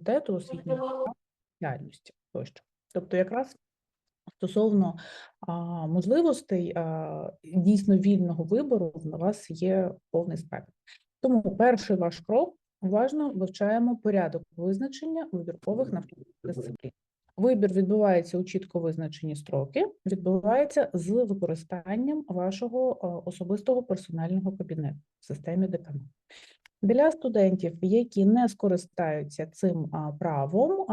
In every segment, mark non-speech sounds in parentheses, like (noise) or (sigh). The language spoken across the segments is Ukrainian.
факультету освітньої діяльності тощо. Тобто, якраз стосовно а, можливостей а, дійсно вільного вибору, у вас є повний спектр. Тому перший ваш крок уважно вивчаємо порядок визначення вибіркових навчальних дисциплін. Вибір відбувається у чітко визначені строки, відбувається з використанням вашого особистого персонального кабінету в системі декану. Для студентів, які не скористаються цим правом,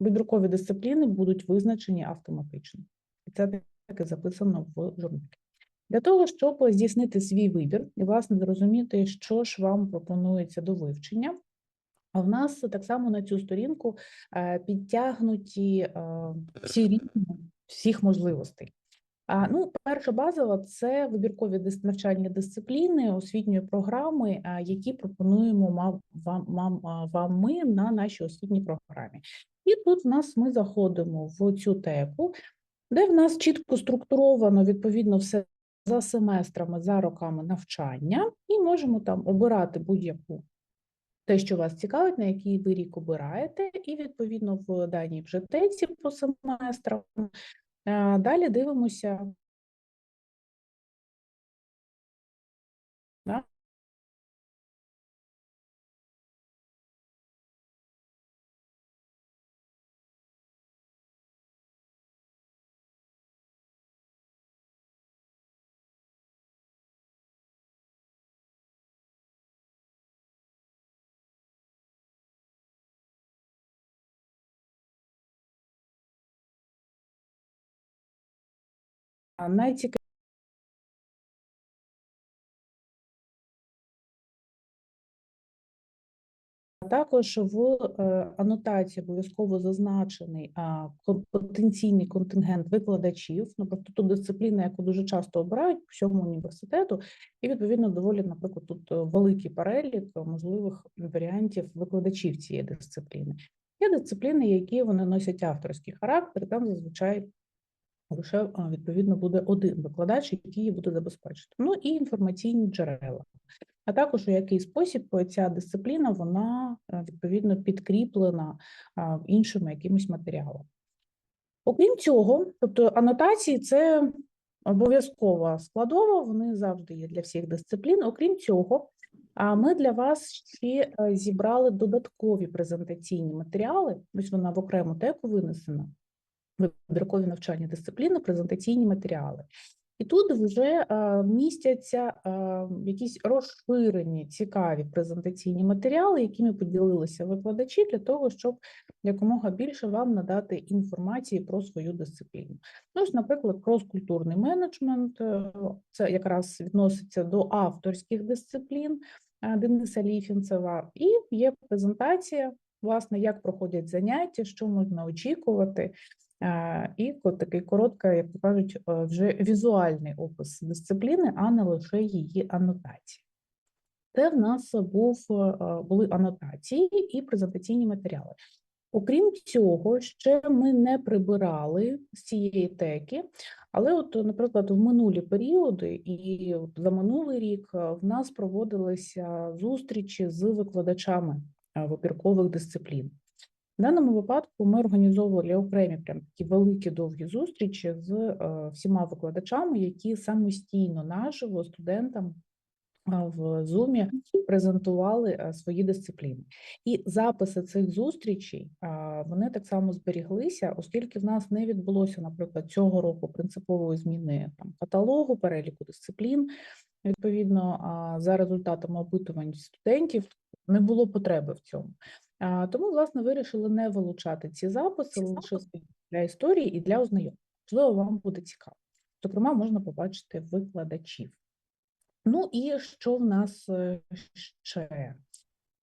вибіркові дисципліни будуть визначені автоматично. І це таки записано в журналі. Для того, щоб здійснити свій вибір і, власне, зрозуміти, що ж вам пропонується до вивчення, в нас так само на цю сторінку е, підтягнуті е, всі рівні всіх можливостей. Ну, перша базова це вибіркові навчальні дисципліни освітньої програми, які пропонуємо вам, вам, вам ми на нашій освітній програмі. І тут в нас ми заходимо в цю теку, де в нас чітко структуровано відповідно все за семестрами, за роками навчання, і можемо там обирати будь-яку те, що вас цікавить, на який ви рік обираєте, і відповідно в даній вже теці по семестрам. Далі дивимося. Найцікавіше Також в е, анотації обов'язково зазначений потенційний контингент викладачів, ну просто ту дисципліну, яку дуже часто обирають по всьому університету, і відповідно доволі, наприклад, тут е, великий перелік е, можливих варіантів викладачів цієї дисципліни. Є дисципліни, які вони носять авторський характер, там зазвичай лише відповідно буде один викладач, який її буде забезпечити. Ну і інформаційні джерела. А також у який спосіб е, ця дисципліна вона е, відповідно підкріплена іншими якимось матеріалами. Окрім цього, тобто анотації це обов'язкова складова, вони завжди є для всіх дисциплін. Окрім цього, а ми для вас ще е, зібрали додаткові презентаційні матеріали. Ось вона в окрему теку винесена. Вибіркові навчальні дисципліни, презентаційні матеріали. І тут вже е, містяться е, якісь розширені цікаві презентаційні матеріали, якими поділилися викладачі для того, щоб якомога більше вам надати інформації про свою дисципліну. Ну, ось, наприклад, кроскультурний менеджмент е, це якраз відноситься до авторських дисциплін Дениса Ліфінцева, і є презентація, власне, як проходять заняття, що можна очікувати. І такий коротка, як то кажуть, е, вже візуальний опис дисципліни, а не лише її анотації. Це в нас був, е, були анотації і презентаційні матеріали. Окрім цього, ще ми не прибирали з цієї теки, але, от, наприклад, в минулі періоди і за минулий рік е, в нас проводилися зустрічі з викладачами вибіркових дисциплін. В даному випадку ми організовували окремі прям такі великі довгі зустрічі з е, всіма викладачами, які самостійно наживо студентам в Zoom презентували е, свої дисципліни. І записи цих зустрічей вони так само зберіглися, оскільки в нас не відбулося, наприклад, цього року принципової зміни там каталогу, переліку дисциплін. Відповідно, за результатами опитувань студентів не було потреби в цьому. Тому, власне, вирішили не вилучати ці записи лише для історії і для ознайомлення. Можливо, вам буде цікаво. Зокрема, можна побачити викладачів. Ну і що в нас е, ще?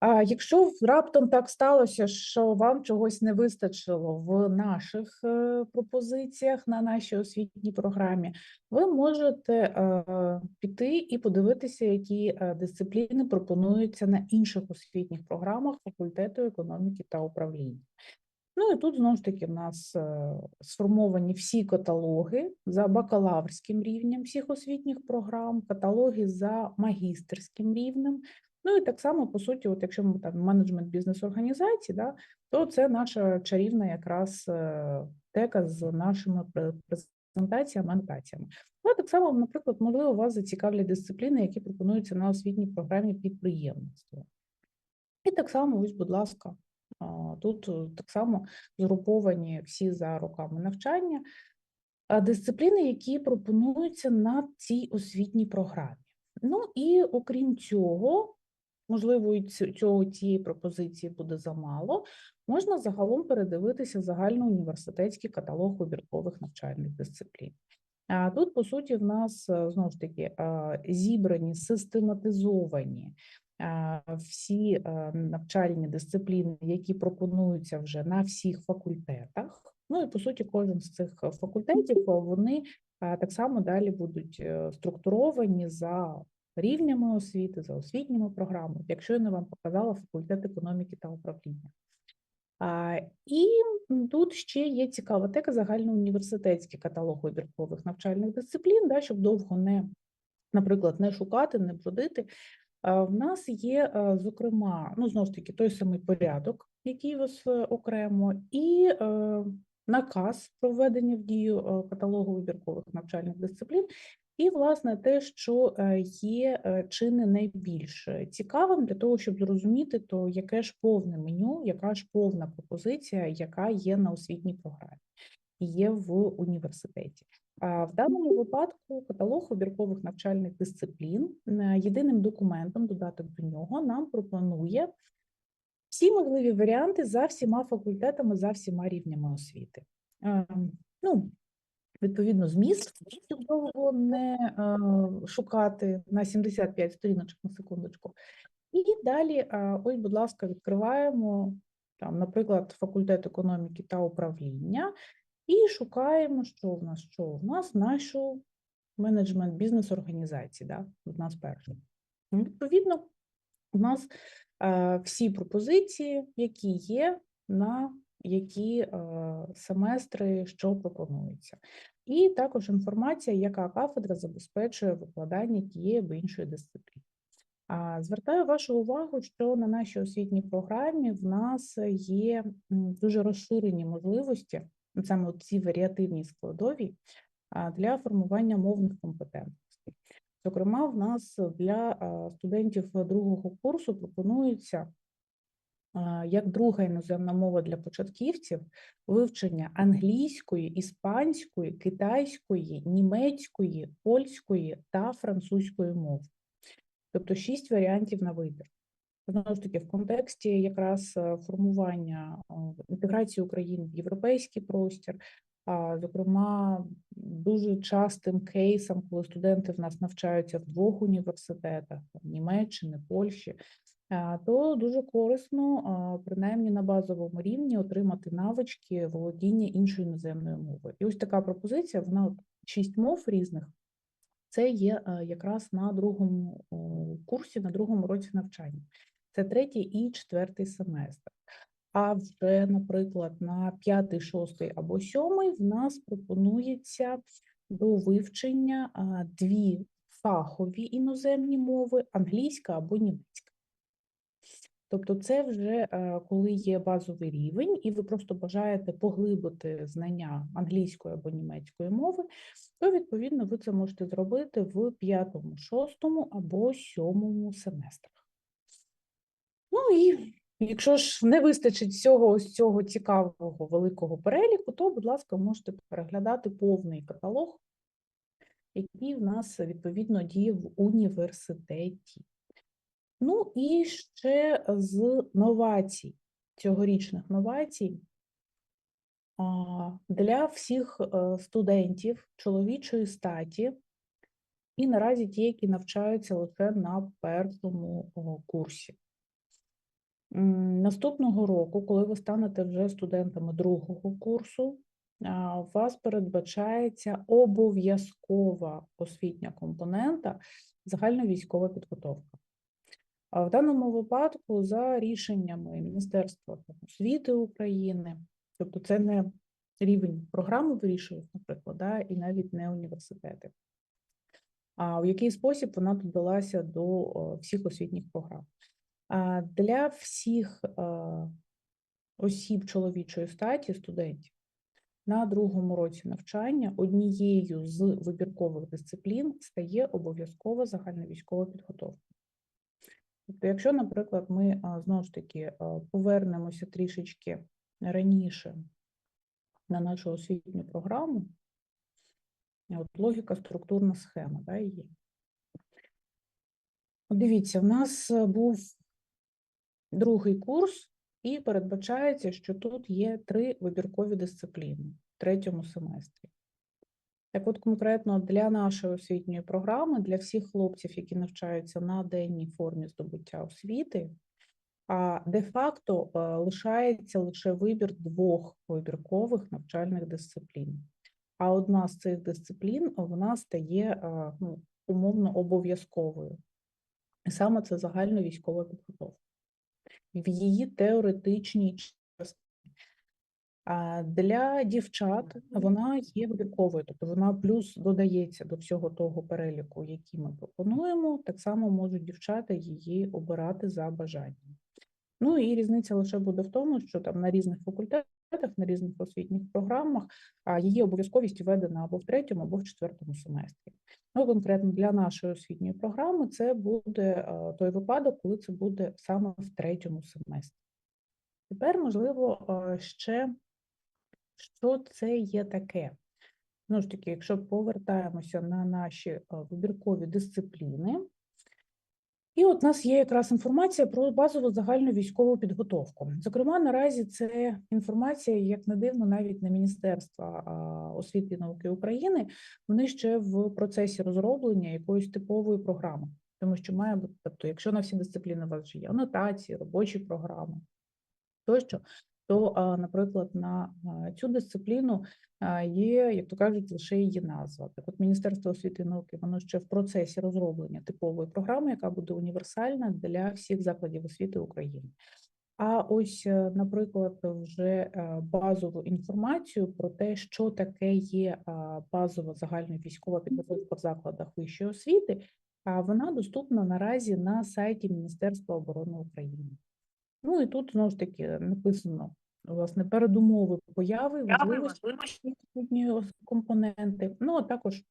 А якщо раптом так сталося, що вам чогось не вистачило в наших е, пропозиціях на нашій освітній програмі, ви можете е, піти і подивитися, які е, дисципліни пропонуються на інших освітніх програмах факультету економіки та управління. Ну і тут знову ж таки в нас сформовані всі каталоги за бакалаврським рівнем всіх освітніх програм, каталоги за магістерським рівнем. Ну і так само, по суті, от якщо ми там менеджмент бізнес-організації, да, то це наша чарівна якраз е, тека з нашими презентаціями, анотаціями. Ну, так само, наприклад, можливо, вас зацікавлять дисципліни, які пропонуються на освітній програмі підприємництва. І так само, ось, будь ласка, тут е, так само згруповані всі за роками навчання дисципліни, які пропонуються на цій освітній програмі. Ну і окрім цього, можливо, цього цієї пропозиції буде замало. Можна загалом передивитися загальноуніверситетський каталог вибіркових навчальних дисциплін. А тут, по суті, в нас е, знову ж таки зібрані, систематизовані всі е, навчальні дисципліни, які пропонуються вже на всіх факультетах. Ну і по суті, кожен з цих е, факультетів е, вони так само далі будуть е, структуровані за рівнями освіти, за освітніми програмами, якщо я не вам показала факультет економіки та управління. А, і тут ще є цікава тека загальноуніверситетський каталог вибіркових навчальних дисциплін, да, щоб довго не, наприклад, не шукати, не бродити. В нас є, е, зокрема, ну знову ж таки, той самий порядок, який вас е, окремо, і е, наказ про введення в дію е, каталогу вибіркових навчальних дисциплін, і, власне, те, що е, є е, чи не найбільш е, цікавим для того, щоб зрозуміти, то яке ж повне меню, яка ж повна пропозиція, яка є на освітній програмі, і є в університеті. А в даному випадку каталог обіркових навчальних дисциплін єдиним документом, додаток до нього, нам пропонує всі можливі варіанти за всіма факультетами, за всіма рівнями освіти. Ем, Ну, відповідно, зміст, довго не е, шукати на 75 сторіночок на секундочку. І далі, е, ось, будь ласка, відкриваємо там, наприклад, факультет економіки та управління, і шукаємо, що в нас, що в нас нашу менеджмент бізнес-організації, да, в нас перше. Ну, Відповідно, у нас е, всі пропозиції, які є на які е, семестри, що пропонуються. І також інформація, яка кафедра забезпечує викладання тієї або іншої дисципліни. Звертаю вашу увагу, що на нашій освітній програмі в нас є дуже розширені можливості, ну, саме ці варіативні складові, для формування мовних компетентностей. Зокрема, в нас для студентів другого курсу пропонується як друга іноземна мова для початківців вивчення англійської, іспанської, китайської, німецької, польської та французької мов. Тобто шість варіантів на вибір. Знову ж таки, в контексті якраз е, формування е, інтеграції України в європейський простір, зокрема, дуже частим кейсом, коли студенти в нас навчаються в двох університетах Німеччини, Польщі, то дуже корисно, принаймні на базовому рівні, отримати навички володіння іншою іноземною мовою. І ось така пропозиція, вона шість мов різних. Це є е, якраз на другому курсі, на другому році навчання. Це третій і четвертий семестр. А вже, наприклад, на п'ятий, шостий або сьомий в нас пропонується до вивчення дві фахові іноземні мови англійська або німецька. Тобто, це вже е, коли є базовий рівень, і ви просто бажаєте поглибити знання англійської або німецької мови, то відповідно ви це можете зробити в п'ятому, шостому або сьомому семестрах. Ну і якщо ж не вистачить всього ось цього цікавого великого переліку, то, будь ласка, можете переглядати повний каталог, який в нас відповідно діє в університеті. Ну і ще з новацій, цьогорічних новацій для всіх е, студентів чоловічої статі, і наразі ті, які навчаються лише на першому курсі. Наступного року, коли ви станете вже студентами другого курсу, у вас передбачається обов'язкова освітня компонента загальновійськова підготовка. А в даному випадку за рішеннями Міністерства освіти України, тобто це не рівень програми вирішують, наприклад, да, і навіть не університети. А в який спосіб вона додалася до всіх освітніх програм? А для всіх осіб чоловічої статі, студентів, на другому році навчання однією з вибіркових дисциплін стає обов'язкова загальновійськова підготовка. Тобто, якщо, наприклад, ми знову ж таки повернемося трішечки раніше на нашу освітню програму, от логіка, структурна схема, да, є. Дивіться, в нас е, був другий курс, і передбачається, що тут є три вибіркові дисципліни в третьому семестрі. Так от конкретно для нашої освітньої програми, для всіх хлопців, які навчаються на денній формі здобуття освіти, а де-факто е, лишається лише вибір двох вибіркових навчальних дисциплін. А одна з цих дисциплін вона стає е, ну, умовно обов'язковою. І саме це загальна військова підготовка. В її теоретичній для дівчат вона є вибірковою, тобто вона плюс додається до всього того переліку, який ми пропонуємо. Так само можуть дівчата її обирати за бажанням. Ну і різниця лише буде в тому, що там на різних факультетах, на різних освітніх програмах її обов'язковість введена або в третьому, або в четвертому семестрі. Ну, конкретно для нашої освітньої програми це буде той випадок, коли це буде саме в третьому семестрі. Тепер, можливо, ще що це є таке. Знову ж таки, якщо повертаємося на наші вибіркові дисципліни, і от у нас є якраз інформація про базову загальну військову підготовку. Зокрема, наразі це інформація, як не дивно, навіть не Міністерства освіти і науки України. Вони ще в процесі розроблення якоїсь типової програми, тому що має бути, тобто, якщо на всі дисципліни у вас вже є анотації, робочі програми тощо, то, наприклад, на цю дисципліну є, як то кажуть, лише її назва. Так от Міністерство освіти і науки воно ще в процесі розроблення типової програми, яка буде універсальна для всіх закладів освіти України. А ось, е, наприклад, вже е, базову інформацію про те, що таке є базова загальна військова підготовка в закладах вищої освіти, а вона доступна наразі на сайті Міністерства оборони України. Ну і тут знову ж таки написано власне передумови появи, важливості компоненти. Ну а також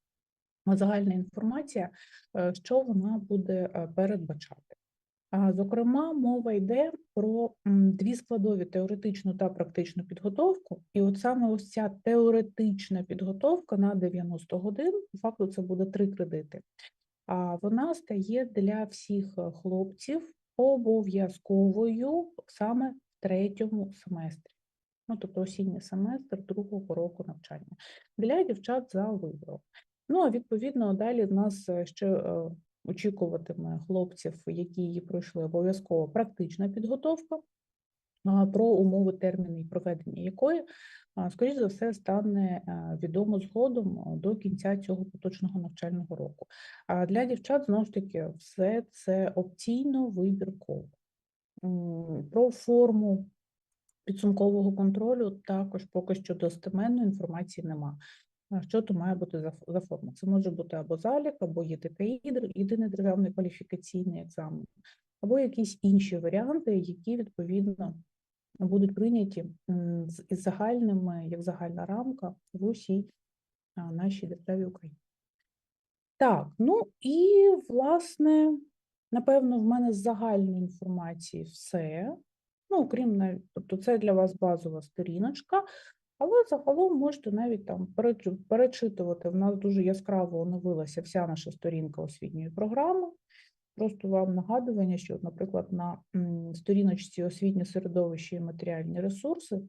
загальна інформація, е, що вона буде е, передбачати. А, Зокрема, мова йде про дві складові теоретичну та практичну підготовку. І от саме ось ця теоретична підготовка на 90 годин, по факту це буде три кредити. А вона стає для всіх е, хлопців обов'язковою саме в третьому семестрі. Ну, тобто осінній семестр другого року навчання для дівчат за вибором. Ну, а відповідно, далі в нас е, ще е, очікуватиме хлопців, які її пройшли обов'язково практична підготовка, про умови терміни і проведення якої, скоріш за все, стане е, відомо згодом е, до кінця цього поточного навчального року. А для дівчат, знову ж таки, все це опційно вибірково. Про форму підсумкового контролю також поки що достеменної інформації нема. Що то має бути за, за форма? Це може бути або залік, або ЄДКІ, єдиний державний кваліфікаційний екзамен, або якісь інші варіанти, які відповідно будуть прийняті із загальними, як загальна рамка в усій нашій державі Україні. Так, ну і власне, напевно, в мене з загальної інформації все. Ну, окрім тобто це для вас базова сторіночка, але загалом можете навіть там перечитувати. В нас дуже яскраво оновилася вся наша сторінка освітньої програми. Просто вам нагадування, що, наприклад, на сторіночці освітнє середовище і матеріальні ресурси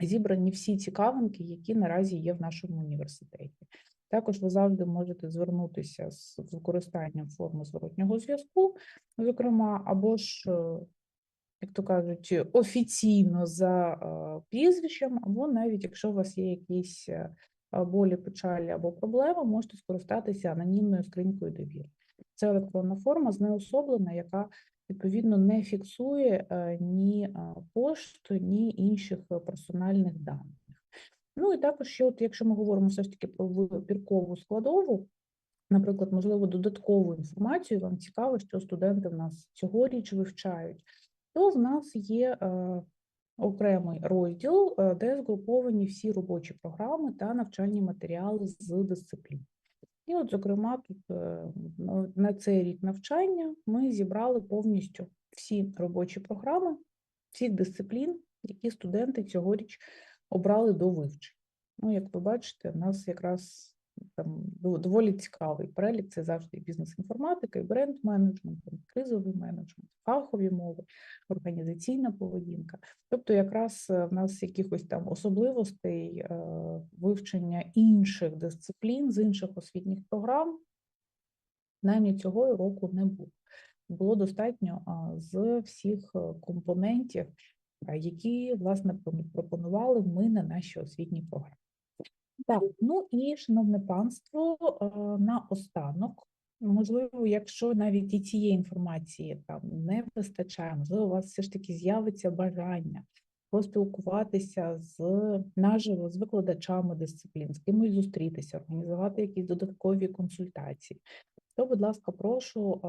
зібрані всі цікавинки, які наразі є в нашому університеті. Також ви завжди можете звернутися з використанням форми зворотнього зв'язку, зокрема, або ж, е, як то кажуть, офіційно за е, прізвищем, або навіть якщо у вас є якісь е, болі, печалі або проблеми, можете скористатися анонімною скринькою довіри. Це електронна форма знеособлена, яка відповідно не фіксує е, ні е, пошту, ні інших е, персональних даних. Ну і також, ще от, якщо ми говоримо все ж таки про вибіркову складову, наприклад, можливо, додаткову інформацію, вам цікаво, що студенти в нас цьогоріч вивчають, то в нас є окремий розділ, де згруповані всі робочі програми та навчальні матеріали з дисциплін. І от, зокрема, тут е, на- цей рік навчання ми зібрали повністю всі робочі програми, всіх дисциплін, які студенти цьогоріч обрали до вивчення. Ну, як ви бачите, в нас якраз там доволі цікавий перелік. Це завжди бізнес-інформатика, і бренд-менеджмент, кризовий менеджмент, фахові мови, організаційна поведінка. Тобто, якраз е, в нас якихось там особливостей е, вивчення інших дисциплін з інших освітніх програм навіть цього року не було. Було достатньо з всіх е, компонентів, які власне пропонували ми на нашій освітній програмі. Так, ну і шановне панство, е, на останок, можливо, якщо навіть і цієї інформації там не вистачає, можливо, у вас все ж таки з'явиться бажання поспілкуватися з наживо з викладачами дисциплін, з кимось зустрітися, організувати якісь додаткові консультації. То, будь ласка, прошу е,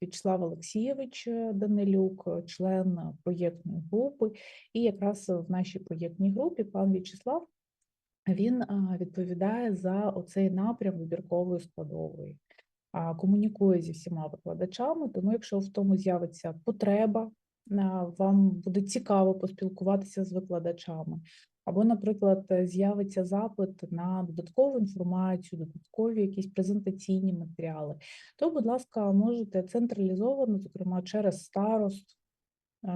В'ячеслав Олексійович Данилюк, член проєктної групи, і якраз в нашій проєктній групі пан В'ячеслав він відповідає за оцей напрям вибіркової складової, комунікує зі всіма викладачами, тому якщо в тому з'явиться потреба, вам буде цікаво поспілкуватися з викладачами, або, наприклад, з'явиться запит на додаткову інформацію, додаткові якісь презентаційні матеріали, то, будь ласка, можете централізовано, зокрема через старост,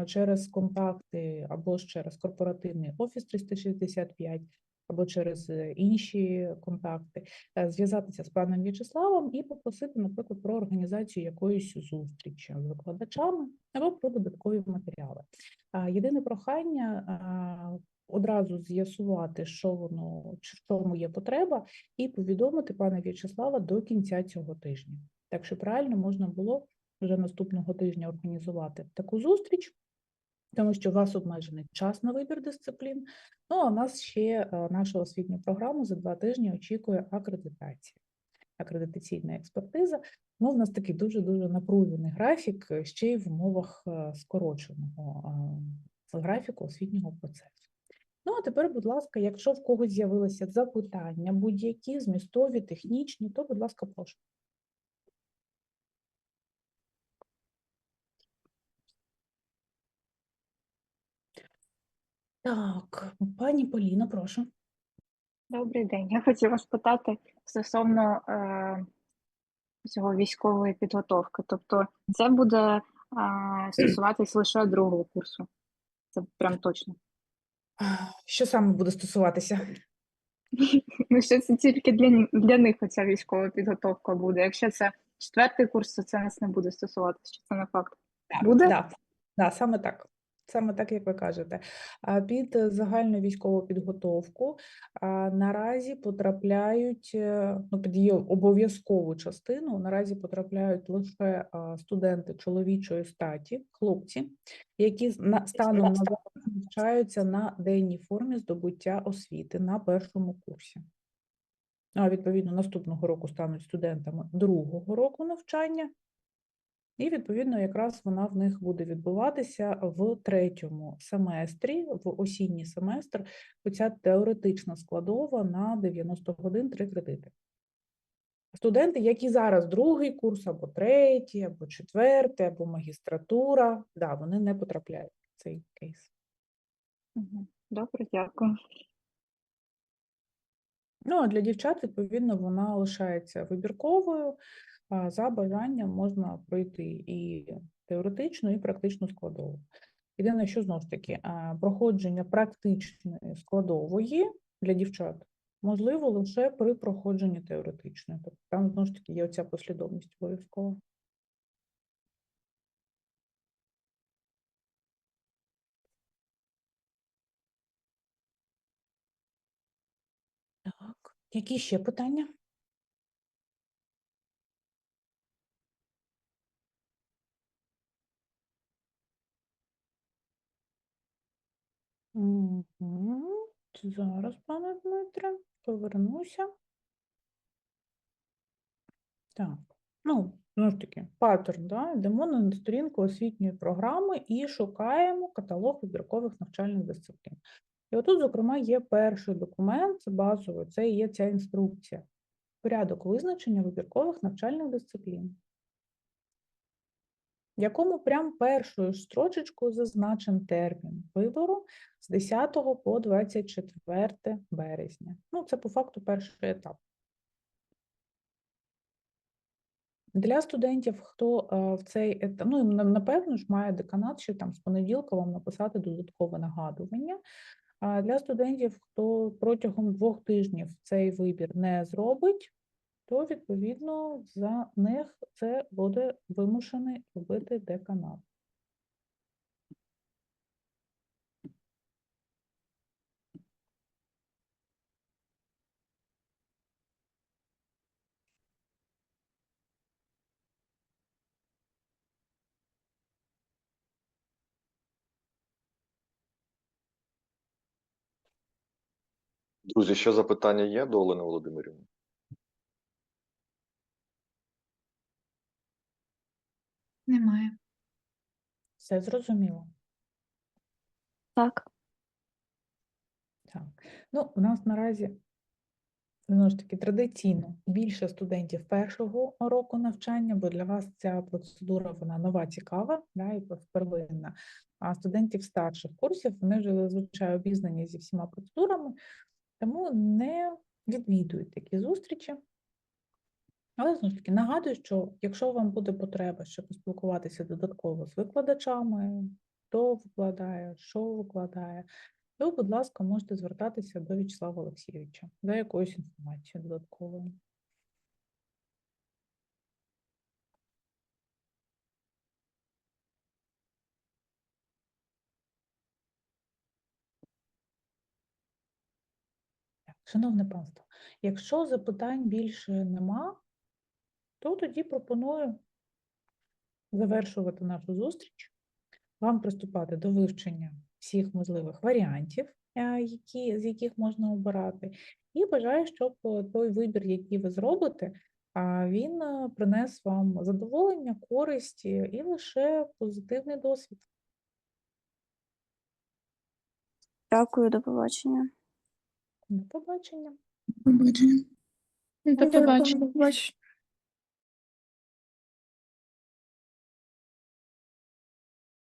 через контакти або ж через корпоративний офіс 365, або через е, інші контакти, е, зв'язатися з паном В'ячеславом і попросити, наприклад, про організацію якоїсь зустрічі з викладачами або про додаткові матеріали. Єдине прохання одразу з'ясувати, що воно чи в чому є потреба, і повідомити пана В'ячеслава до кінця цього тижня. Так щоб реально можна було вже наступного тижня організувати таку зустріч, тому що у вас обмежений час на вибір дисциплін. Ну, а у нас ще е, наша освітня програма за два тижні очікує акредитація, акредитаційна експертиза. Ну, в нас такий дуже-дуже напружений графік, е, ще й в умовах е, скороченого графіку освітнього процесу. Ну, а тепер, будь ласка, якщо в когось з'явилися запитання, будь-які змістові, технічні, то, будь ласка, прошу. Так, пані Поліна, прошу. Добрий день. Я хотіла спитати стосовно е, цього військової підготовки. Тобто, це буде е, стосуватись лише другого курсу. Це прям точно. Що саме буде стосуватися? (laughs) Ну, що це тільки для, ні- для них оця військова підготовка буде. Якщо це четвертий курс, то це нас не буде стосуватися, чи це не факт. Буде? Да, да, саме так. Саме так, як ви кажете. Під е, загальну військову підготовку наразі потрапляють, е, ну, під її обов'язкову частину наразі потрапляють лише студенти чоловічої статі, хлопці, які на, станом на навчаються на денній формі здобуття освіти на першому курсі. А відповідно, наступного року стануть студентами другого року навчання, і, відповідно, якраз вона в них буде відбуватися в третьому семестрі, в осінній семестр, оця теоретична складова на 90 годин, три кредити. Студенти, які зараз другий курс, або третій, або четвертий, або магістратура, да, вони не потрапляють в цей кейс. Добре, дякую. Ну, а для дівчат, відповідно, вона лишається вибірковою. За бажанням можна пройти і теоретичну, і практичну складову. Єдине, що знову ж таки, проходження практичної складової для дівчат можливо лише при проходженні теоретичної. Тобто там знову ж таки є оця послідовність обов'язкова. Так, які ще питання? Мгм. Зараз, пане Дмитре, повернуся. Так, ну, знову ж таки, паттерн, да? йдемо на сторінку освітньої програми і шукаємо каталог вибіркових навчальних дисциплін. І отут, зокрема, є перший документ, базовий, це є ця інструкція. Порядок визначення вибіркових навчальних дисциплін, в якому прям першою строчечкою зазначен термін вибору з 10 по 24 березня. Ну, це по факту перший етап. Для студентів, хто е, в цей етап, ну, на- напевно ж, має деканат ще там з понеділка вам написати додаткове нагадування. А для студентів, хто протягом двох тижнів цей вибір не зробить, то відповідно за них це буде вимушений робити деканат. Друзі, ще запитання є до Олени Володимирівни? Немає. Все зрозуміло. Так. Так. Ну, у нас наразі знову ж таки традиційно більше студентів першого року навчання, бо для вас ця процедура вона нова, цікава, да, і первинна. А студентів старших курсів вони вже зазвичай обізнані зі всіма процедурами, тому не відвідують такі зустрічі. Але знову ж таки нагадую, що якщо вам буде потреба, щоб поспілкуватися додатково з викладачами, хто викладає, що викладає, то, будь ласка, можете звертатися до В'ячеслава Олексійовича за якоюсь інформацією додатковою. Шановне панство, якщо запитань більше нема, то тоді пропоную завершувати нашу зустріч, вам приступати до вивчення всіх можливих варіантів, е, які, з яких можна обирати, і бажаю, щоб е, той вибір, який ви зробите, він е, принес вам задоволення, користь і лише позитивний досвід. Дякую, до побачення. До побачення. Побачення. До побачення.